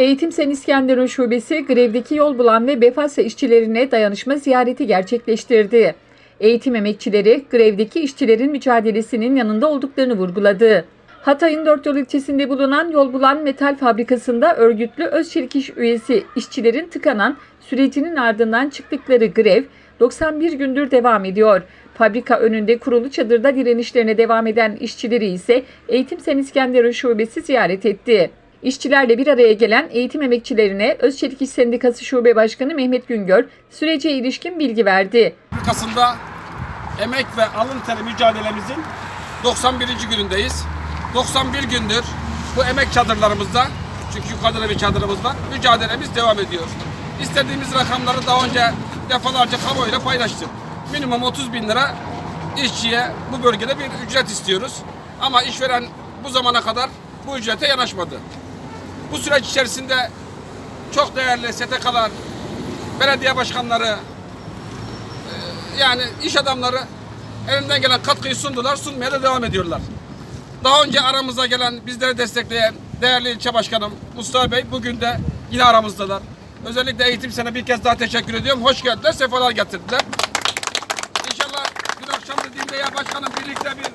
Eğitim Sen İskenderun Şubesi grevdeki yol bulan ve Befasa işçilerine dayanışma ziyareti gerçekleştirdi. Eğitim emekçileri grevdeki işçilerin mücadelesinin yanında olduklarını vurguladı. Hatay'ın dört yol ilçesinde bulunan Yol Bulan Metal Fabrikası'nda örgütlü Özçelik İş üyesi işçilerin tıkanan sürecinin ardından çıktıkları grev 91 gündür devam ediyor. Fabrika önünde kurulu çadırda direnişlerine devam eden işçileri ise Eğitim Sen İskenderun Şubesi ziyaret etti. İşçilerle bir araya gelen eğitim emekçilerine Özçelik İş Sendikası Şube Başkanı Mehmet Güngör sürece ilişkin bilgi verdi. Fabrikasında emek ve alın teri mücadelemizin 91. günündeyiz. 91 gündür bu emek çadırlarımızda, çünkü yukarıda da bir çadırımız var, mücadelemiz devam ediyor. İstediğimiz rakamları daha önce defalarca kamuoyuyla paylaştık. Minimum 30 bin lira işçiye bu bölgede bir ücret istiyoruz. Ama işveren bu zamana kadar bu ücrete yanaşmadı. Bu süreç içerisinde çok değerli STK'lar, belediye başkanları, yani iş adamları elinden gelen katkıyı sundular, sunmaya da devam ediyorlar. Daha önce aramıza gelen, bizleri destekleyen değerli ilçe başkanım Mustafa Bey bugün de yine aramızdalar. Özellikle eğitim sene bir kez daha teşekkür ediyorum. Hoş geldiler, sefalar getirdiler. İnşallah dün akşam dediğimde ya başkanım birlikte bir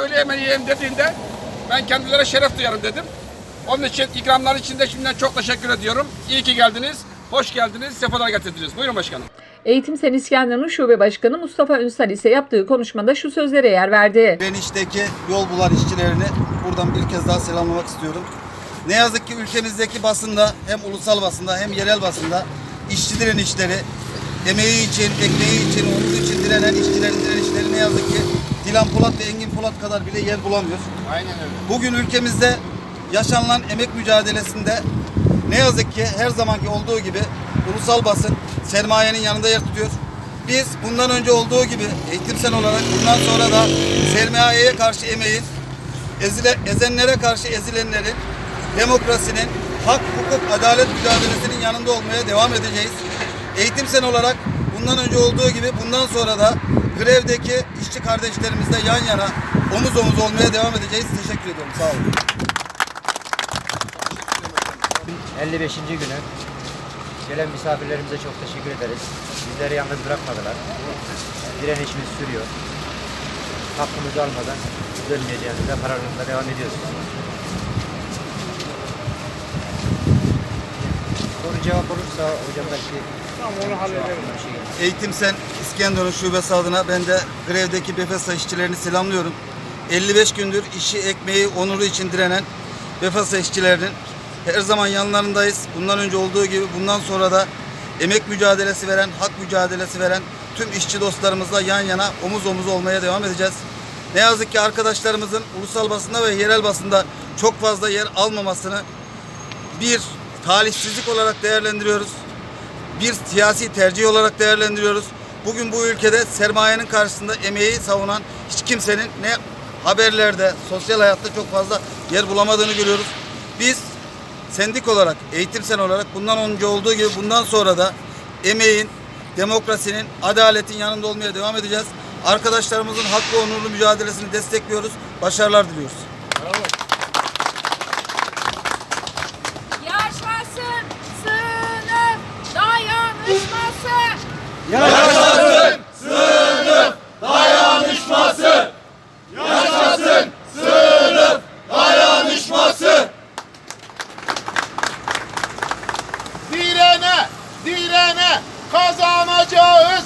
öğle yemeği yiyelim dediğinde ben kendilerine şeref duyarım dedim. Onun için ikramlar için de şimdiden çok teşekkür ediyorum. İyi ki geldiniz, hoş geldiniz, sefalar getirdiniz. Buyurun başkanım. Eğitim Sen İskenderun Şube Başkanı Mustafa Ünsal ise yaptığı konuşmada şu sözlere yer verdi. Beniş'teki yol bulan işçilerini buradan bir kez daha selamlamak istiyorum. Ne yazık ki ülkemizdeki basında hem ulusal basında hem yerel basında işçi direnişleri, emeği için, ekmeği için, onuru için direnen işçilerin direnişleri ne yazık ki Dilan Polat ve Engin Polat kadar bile yer bulamıyor. Aynen öyle. Bugün ülkemizde yaşanılan emek mücadelesinde ne yazık ki her zamanki olduğu gibi ulusal basın sermayenin yanında yer tutuyor. Biz bundan önce olduğu gibi eğitimsel olarak bundan sonra da sermayeye karşı emeğin, ezile, ezenlere karşı ezilenlerin, demokrasinin, hak, hukuk, adalet mücadelesinin yanında olmaya devam edeceğiz. Eğitimsel olarak bundan önce olduğu gibi bundan sonra da grevdeki işçi kardeşlerimizle yan yana omuz omuz olmaya devam edeceğiz. Teşekkür ediyorum. Sağ olun. 55. günü. Gelen misafirlerimize çok teşekkür ederiz. Bizleri yalnız bırakmadılar. Direnişimiz sürüyor. Hakkımızı almadan dönmeyeceğimize kararlılıkla devam ediyoruz. Soru cevap olursa hocam belki tamam, onu halledelim. Şey, Eğitimsen İskenderun Şubesi adına ben de grevdeki BEFESA işçilerini selamlıyorum. 55 gündür işi, ekmeği, onuru için direnen BEFESA işçilerinin her zaman yanlarındayız. Bundan önce olduğu gibi bundan sonra da emek mücadelesi veren, hak mücadelesi veren tüm işçi dostlarımızla yan yana omuz omuz olmaya devam edeceğiz. Ne yazık ki arkadaşlarımızın ulusal basında ve yerel basında çok fazla yer almamasını bir talihsizlik olarak değerlendiriyoruz bir siyasi tercih olarak değerlendiriyoruz. Bugün bu ülkede sermayenin karşısında emeği savunan hiç kimsenin ne haberlerde, sosyal hayatta çok fazla yer bulamadığını görüyoruz. Biz sendik olarak, eğitimsel olarak bundan önce olduğu gibi bundan sonra da emeğin, demokrasinin, adaletin yanında olmaya devam edeceğiz. Arkadaşlarımızın hak ve onurlu mücadelesini destekliyoruz. Başarılar diliyoruz. Kazanacağız.